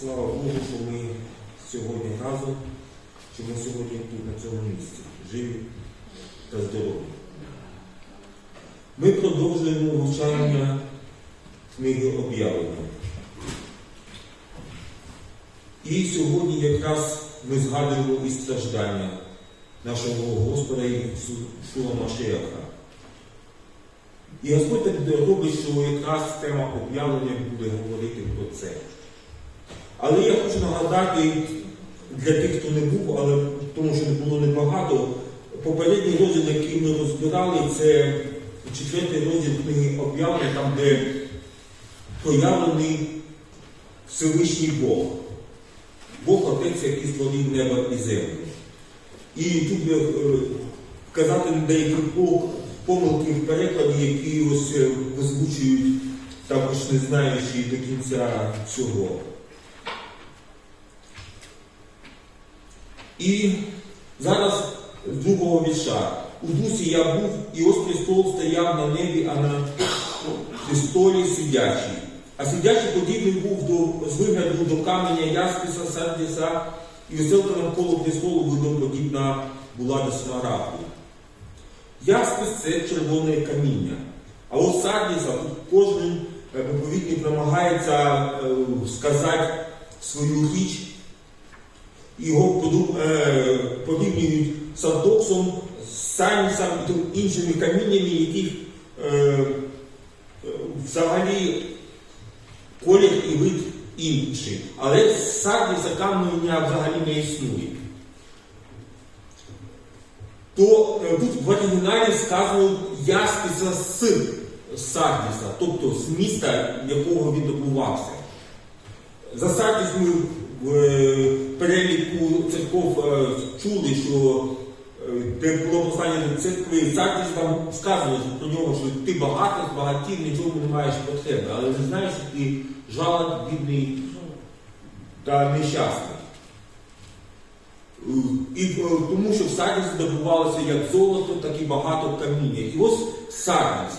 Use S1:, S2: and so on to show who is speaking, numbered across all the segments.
S1: Слава Богу, що ми сьогодні разом, що ми сьогодні тут, на цьому місці, живі та здорові. Ми продовжуємо вивчання книги об'явлення. І сьогодні якраз ми згадуємо і страждання нашого Господа Ісуса Машеха. І Господь так робить, що якраз тема об'явлення буде говорити про це. Але я хочу нагадати для тих, хто не був, але тому що не було небагато, попередній розділ, який ми розбирали, це четвертий розділ книги об'явлення, там, де проявлений Всевишній Бог. Бог Отець, який створив небо і землю. І тут я е, вказати на деякі помилки в перекладі, які ось е, озвучують також не знаючи до кінця цього. І зараз з другого вірша. У дусі я був, і ось престол стояв на небі, а на престолі сидячий. А сидячий подібний був до, з вигляду до каменя яспіса, сардіса, і веселка навколо престолу видно подібна була до смарагду. Яспис це червоне каміння. А от сардіса кожен е, проповідник намагається е, сказати свою річ. Його поду- е, порівнюють з сардоксом, з санісом і іншими каміннями, яких е, взагалі колір і вид інший. Але сардіса каменя взагалі не існує. То е, тут в оригіналі сказано яспіса з сардіса, тобто з міста, якого він добувався. За сардіс ми переліку церков е, чули, що е, де було послання церкви, сардіс там сказано про нього, що ти багатий, багатів, нічого не маєш потреби, але не знаєш, що ти жалоб, бідний та нещасний. Е, І е, тому що в сардіс здобувалося як золото, так і багато каміння. І ось сардіс.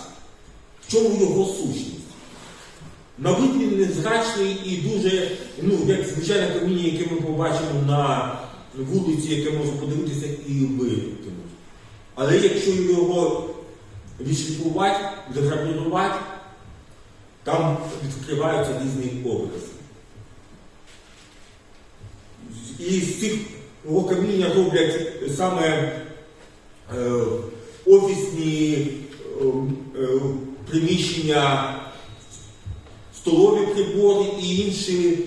S1: В чому його сущність? На вид він незрачний і дуже, ну, як звичайне каміння, яке ми побачимо на вулиці, яке можна подивитися і викинути. Але якщо його відшліфувати, заграбірувати, там відкриваються різні образи. І з цих його каміння роблять саме е, офісні е, е, приміщення столові прибори і інші,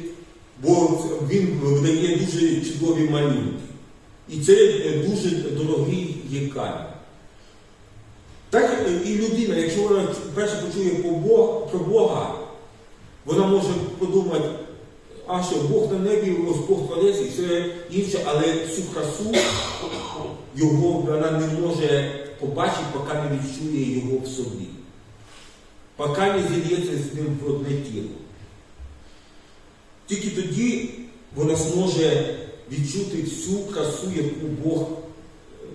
S1: бо він видає дуже чудові малюнки. І це е, дуже дорогий є камінь. Так е, і людина, якщо вона вперше почує про Бога, вона може подумати, а що Бог на небі, ось Бог творець і все інше, але цю красу його вона не може побачити, поки не відчує його в собі поки не зільється з ним в одне тіло. Тільки тоді вона зможе відчути всю красу, яку Бог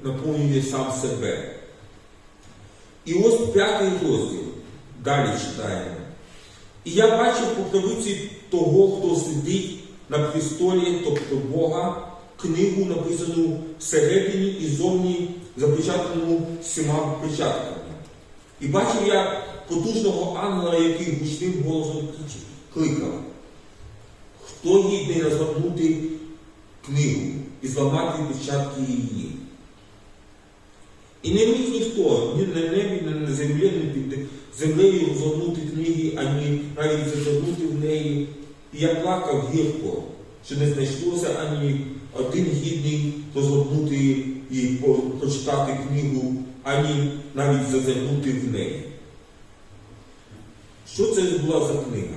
S1: наповнює сам себе. І ось п'ятий розділ. Далі читаємо. І я бачив по правиці того, хто сидить на престолі, тобто Бога, книгу, написану всередині і зовні запечатану всіма печатками. І бачив я потужного ангела, який гучним голосом кликав. Хто гідний розгорнути книгу і зламати печатки її? І не міг ніхто, ні на небі, ні на землі, ні під землею розгорнути книги, ані навіть зазирнути в неї. І я плакав гірко, що не знайшлося ані один гідний розгорнути і прочитати книгу, ані навіть зазирнути в неї. Що це була за книга?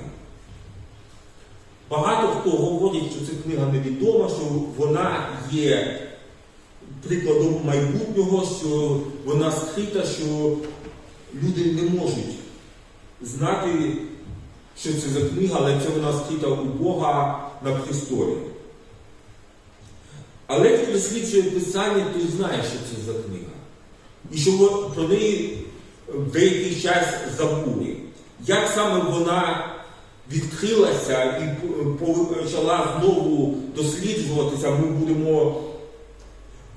S1: Багато хто говорить, що ця книга невідома, що вона є прикладом майбутнього, що вона скрита, що люди не можуть знати, що це за книга, але це вона скрита у Бога на престолі. Але хто досліджує Писання, той знає, що це за книга. І що про неї деякий час забули. Як саме вона відкрилася і почала знову досліджуватися, ми будемо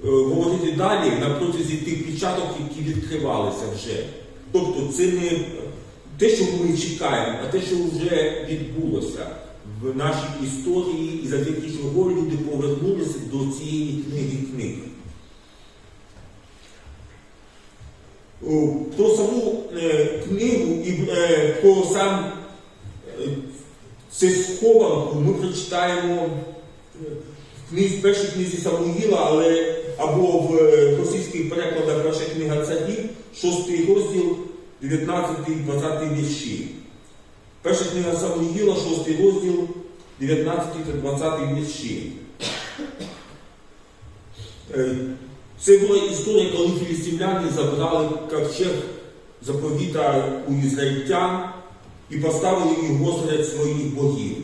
S1: е, говорити далі на протязі тих печаток, які відкривалися вже. Тобто це не те, що ми чекаємо, а те, що вже відбулося в нашій історії, і завдяки чого люди повернулися до цієї книги книг. Про саму е, книгу і е, про сам е, це схованку ми прочитаємо е, в першій книзі Самуїла, але або в е, російських перекладах перша книга царів, 6 розділ, 19-20 вірші. Перша книга Самуїла, 6 розділ, 19 та 20 вірші. Це була історія, коли філістимляни забрали ковчег заповіта у ізраїльтян і поставили його серед своїх богів.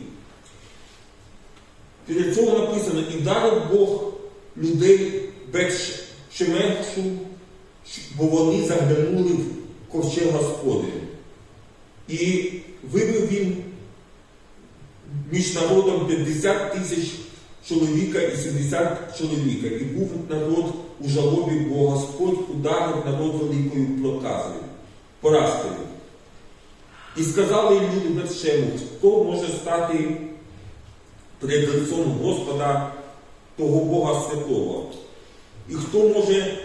S1: Перед цього написано, і вдарив Бог людей без Шемешу, бо вони заглянули в ковчег Господень. І вибив він між народом 50 тисяч чоловіка і 70 чоловіка. І був народ у жалобі, бо Господь ударив народ великою проказою, поразкою. І сказали люди Бершему, хто може стати перед лицом Господа того Бога Святого? І хто може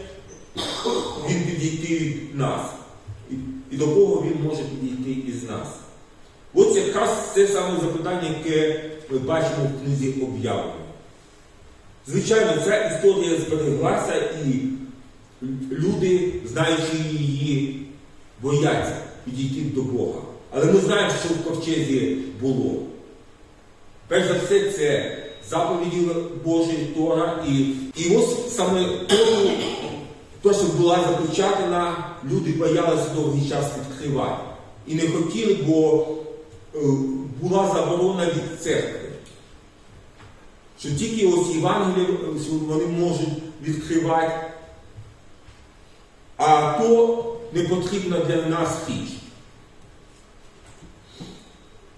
S1: він підійти від нас? І, до кого він може підійти із нас? Ось якраз це саме запитання, яке ми бачимо в книзі об'явлення. Звичайно, ця історія збереглася і люди, знаючи її, бояться підійти до Бога. Але ми знаємо, що в ковчезі було. Перш за все, це заповіді Божі Тора. І, і ось саме Тору, то, що була запечатана, люди боялися довгий час відкривати. І не хотіли, бо е, була заборона від церкви. Що тільки ось Євангелія вони можуть відкривати, а то не потрібна для нас річ.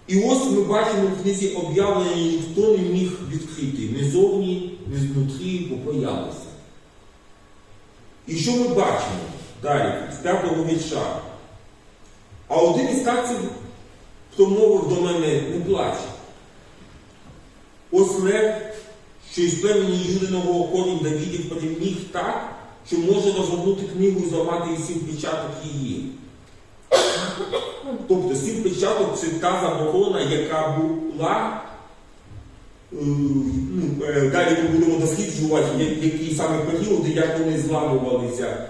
S1: І ось ми бачимо в книзі об'явлення, ніхто не міг відкрити ні зовні, ні знутрі, бо боялися. І що ми бачимо далі, з п'ятого вірша? А один із старців промовив до мене, не плач. Ось лев, що із племені Юдиного корінь Давідів переміг так, що може розгорнути книгу і зламати і печаток її. Тобто сім печаток це та заборона, яка була. е, ну, е, Далі ми будемо досліджувати, які саме періоди, як вони зламувалися.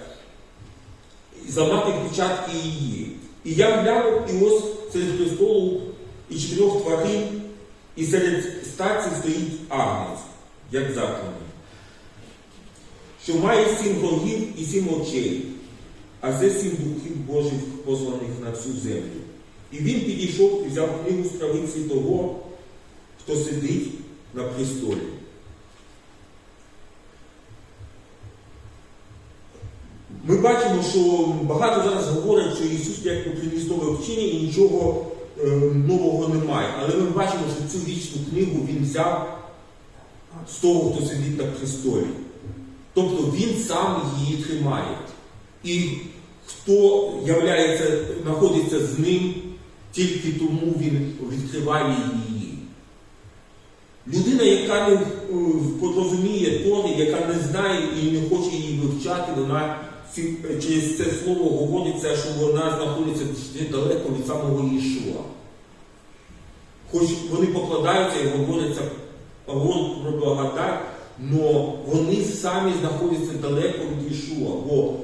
S1: Зламати печатки її. І я глянув, і ось серед престолу і чотирьох тварин, і серед старців стоїть агнець, як законний, що має сім рогів і сім очей, а це сім духів Божих посланих на всю землю. І він підійшов і взяв книгу з правиці того, хто сидить на престолі. Ми бачимо, що багато зараз говорять, що Ісус як приніс нове вчення і нічого е, нового немає. Але ми бачимо, що цю вічну книгу він взяв з того, хто сидить на престолі. Тобто він сам її тримає. І хто являється, знаходиться з ним, тільки тому він відкриває її. Людина, яка не е, порозуміє Тори, яка не знає і не хоче її вивчати, вона через це слово говориться, що вона знаходиться далеко від самого Ішуа. Хоч вони покладаються і говоряться говорять про благодать, але вони самі знаходяться далеко від Ішуа, бо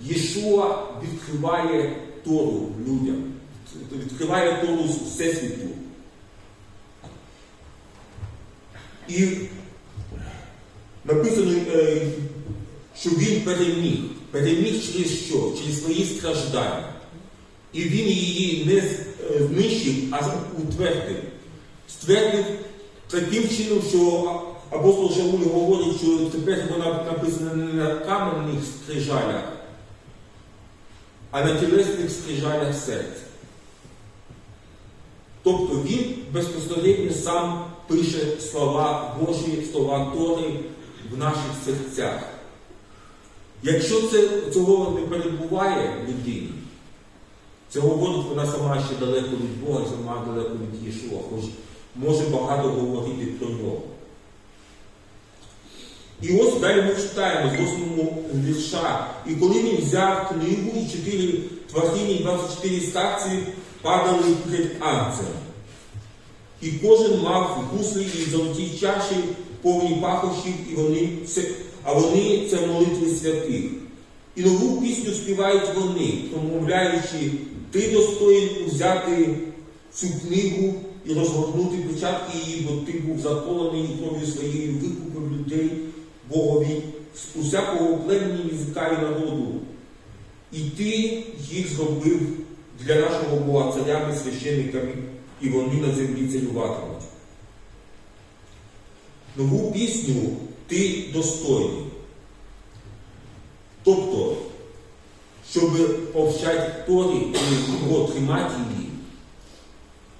S1: Єшуа відкриває Тору людям, відкриває Тору Всесвіту. І написано, е, що він переміг. Переміг через що? Через свої страждання. І він її не е, знищив, а утвердив. Ствердив таким чином, що апостол Шауль говорить, що тепер вона написана не на каменних скрижалях, а на тілесних скрижалях серця. Тобто він безпосередньо сам пише слова Божі, слова Тори в наших серцях. Якщо це, цього не перебуває в людині, це говорить, вона сама ще далеко від Бога, сама далеко від Єшуа, може багато говорити про нього. І ось далі ми читаємо з 8 вірша. І коли він взяв книгу, і чотири тварини, і 24 старці падали перед анцем. І кожен мав гуслі і золоті чаші, повні пахощів, і вони це, а вони це молитви святих. І нову пісню співають вони, промовляючи, ти достоїн взяти цю книгу і розгорнути початки її, бо ти був заколений кров'ю своєю викупив людей Богові з усякого племені язика і народу. І ти їх зробив для нашого Бога царями, священниками, і вони на землі царюватимуть. Нову пісню ти достойний. Тобто, щоб повчати Торі і його тримати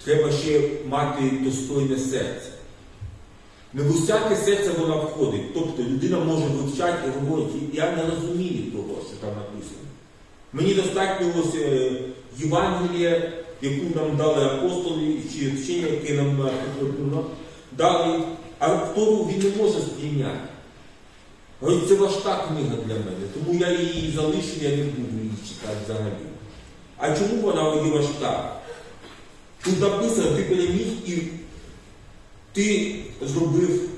S1: треба ще мати достойне серце. Не в усяке серце вона входить. Тобто людина може вивчати і говорити, я не розумію того, що там написано. Мені достатньо ось е, Євангелія, яку нам дали апостоли, чи вчення, яке нам е, дали, а Тору він не може сприйняти. Говорить, це важка книга для мене, тому я її залишу, я не буду її читати взагалі. А чому вона важка? Тут написано, ти переміг і ти зробив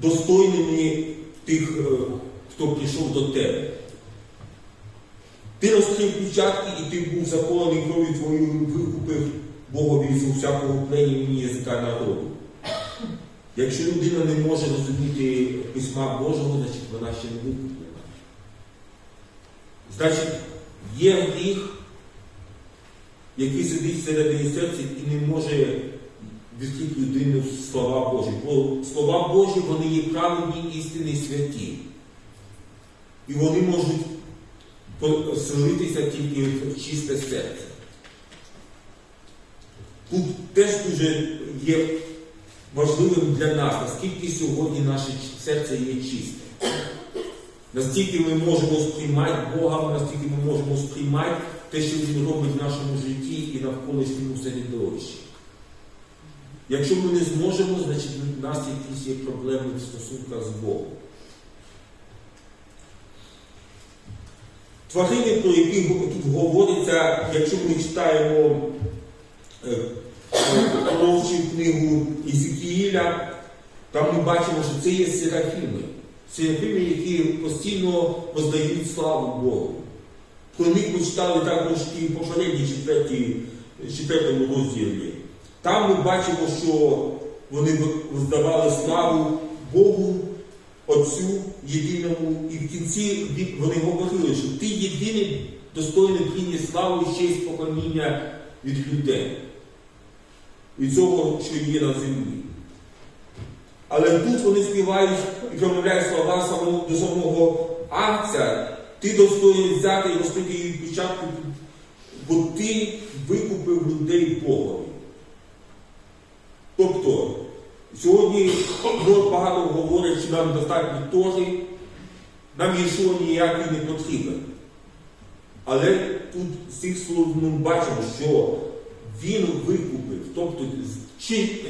S1: достойними тих, е, хто прийшов до тебе. Ти розкрив печатки і ти був заколений кров'ю твоєю, викупив Богові з усякого племені язика народу. Якщо людина не може розуміти письма Божого, значить вона ще не викуплена. Значить, є гріх, який сидить всередині серця і не може відкрити людину в слова Божі. Бо слова Божі вони є правильні, істинні, святі. І вони можуть поселитися тільки в чисте серце. Тут теж дуже є важливим для нас, наскільки сьогодні наше серце є чисте. Настільки ми можемо сприймати Бога, настільки ми можемо сприймати те, що Він робить в нашому житті і навколишньому середовищі. Якщо ми не зможемо, значить у нас якісь є проблеми в стосунках з Богом. Тварини, про які тут говориться, якщо ми читаємо е, пророчу книгу Ізекіїля, там ми бачимо, що це є серафіми. Серафіми, які постійно воздають славу Богу. Ми читали також і в попередній четвертому розділі. Там ми бачимо, що вони здавали славу Богу, Отцю єдиному, і в кінці вони говорили, що ти єдиний достойний прийняти славу і честь поклоніння від людей, від цього, що є на землі. Але тут вони співають і промовляють слова до самого Агця, ти достойний взяти і розкрити її початку, бо ти викупив людей Богові. Тобто, сьогодні народ багато говорить, що нам достатньо Торі, нам Єшуа ніякий не потрібен. Але тут з цих слов ми бачимо, що він викупив, тобто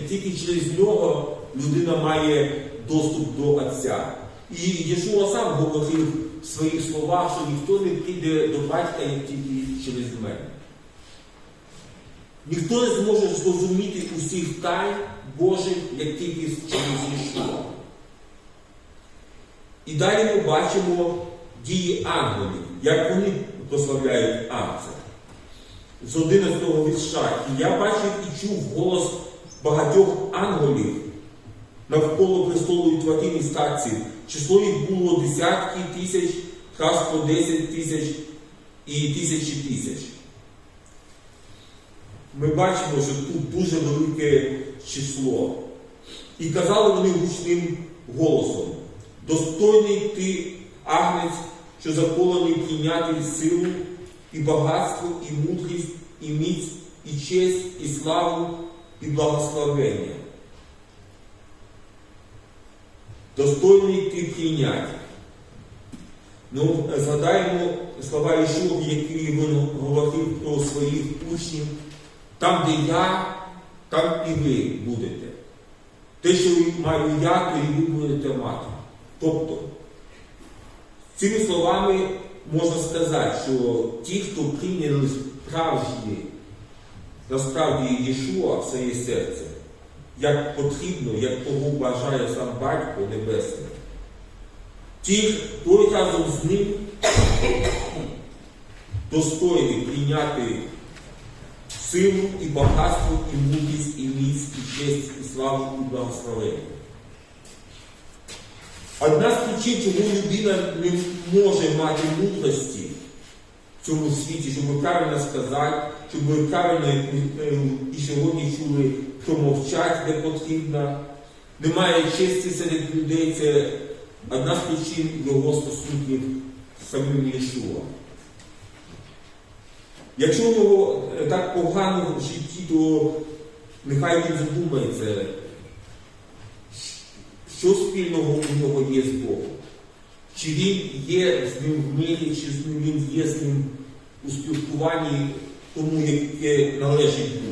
S1: тільки через нього людина має доступ до Отця. І Єшуа сам говорив в своїх словах, що ніхто не прийде до батька як тільки через мене. Ніхто не зможе зрозуміти усіх тайн Божих, як тільки через Єшуа. І далі ми бачимо дії ангелів, як вони прославляють Агця. З 11 вірша. І я бачив і чув голос багатьох ангелів навколо престолу і тварин і стації. Число їх було десятки тисяч, раз по 10 тисяч і тисячі тисяч. Ми бачимо, що тут дуже велике число. І казали вони гучним голосом: достойний ти, агнець, що заколений прийняти силу, і багатство, і мудрість, і міць, і честь, і славу, і благословення. Достойний ти прийняття. Ну, згадаємо слова Ішур, які він говорив про своїх учнів. Там, де я, там і ви будете. Те, що маю я, то і ви будете мати. Тобто, цими словами можна сказати, що ті, хто прийняли справжні, насправді Єшуа в своє серце, як потрібно, як того бажає сам Батько Небесний, ті, той разом з ним достойний прийняти силу і багатство, і мудрість, і міць, і честь, і славу, і благословення. Одна з причин, чому людина не може мати мудрості в цьому світі, щоб правильно сказати, щоб правильно і сьогодні чули, промовчати, де потрібно. Немає честі серед людей, це одна з причин його стосунків з самим Єшуа. Якщо у нього е, так погано в житті, то нехай він задумається, що спільного у нього є з Богом. Чи він є з ним в мирі, чи з ним він є з ним у спілкуванні тому, яке належить.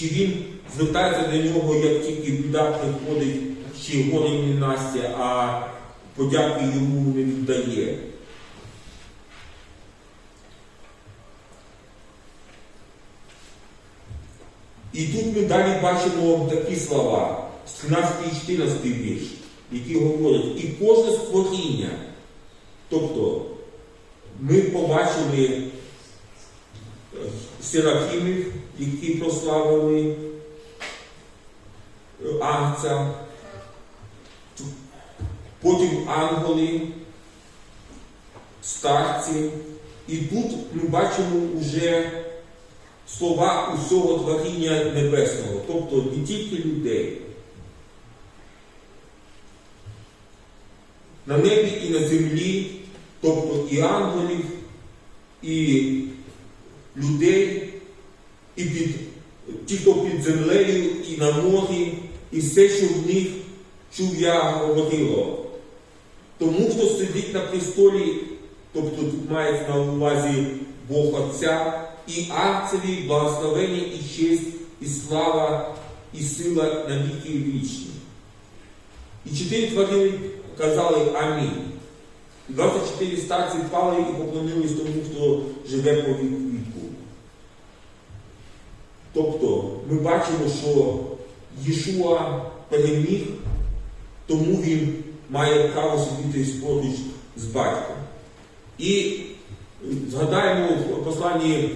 S1: Чи він звертається до нього, як тільки біда приходить, чи і ненастя, а подяки йому не віддає. І тут ми далі бачимо такі слова з 13 і 14 вірш, які говорять, і кожне створіння. Тобто ми побачили серафімів, які прославили е, Агця, потім ангели, старці. І тут ми бачимо вже слова усього творіння небесного, тобто не тільки людей. На небі і на землі, тобто і ангелів, і людей, і під, ті, хто під землею, і на морі, і все, що в них чув я говорило. Тому, хто сидить на престолі, тобто тут мається на увазі Бог Отця, і Арцеві благословення, і честь, і слава, і сила на віки вічні. І чотири тварини казали Амінь. 24 старці впали і поклонились тому, хто живе по віку. Тобто ми бачимо, що Єшуа переміг, тому він має право сидіти поруч з батьком. І згадаємо в посланні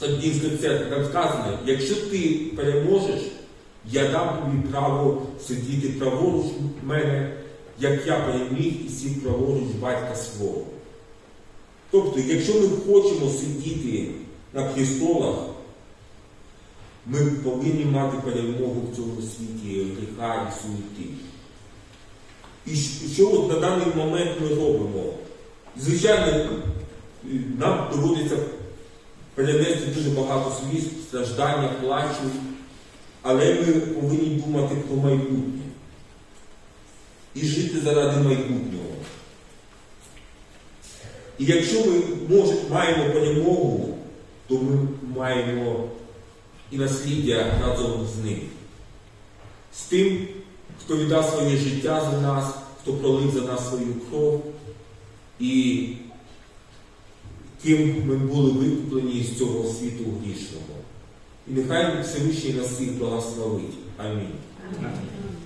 S1: Саддінської церкви, там сказано, якщо ти переможеш, я дам тобі право сидіти праворуч мене, як я переміг і сів праворуч батька свого. Тобто, якщо ми хочемо сидіти на престолах, ми повинні мати перемогу в цьому світі гріха і суети. І що от на даний момент ми робимо? Звичайно, нам доводиться перенести дуже багато сліз, страждання, плачу, але ми повинні думати про майбутнє і жити заради майбутнього. І якщо ми може, маємо перемогу, то ми маємо і насліддя разом з ним. З тим, хто віддав своє життя за нас, хто пролив за нас свою кров, і ким ми були викуплені з цього світу грішного. І нехай Всевишній нас всіх благословить. Амінь.
S2: Амінь.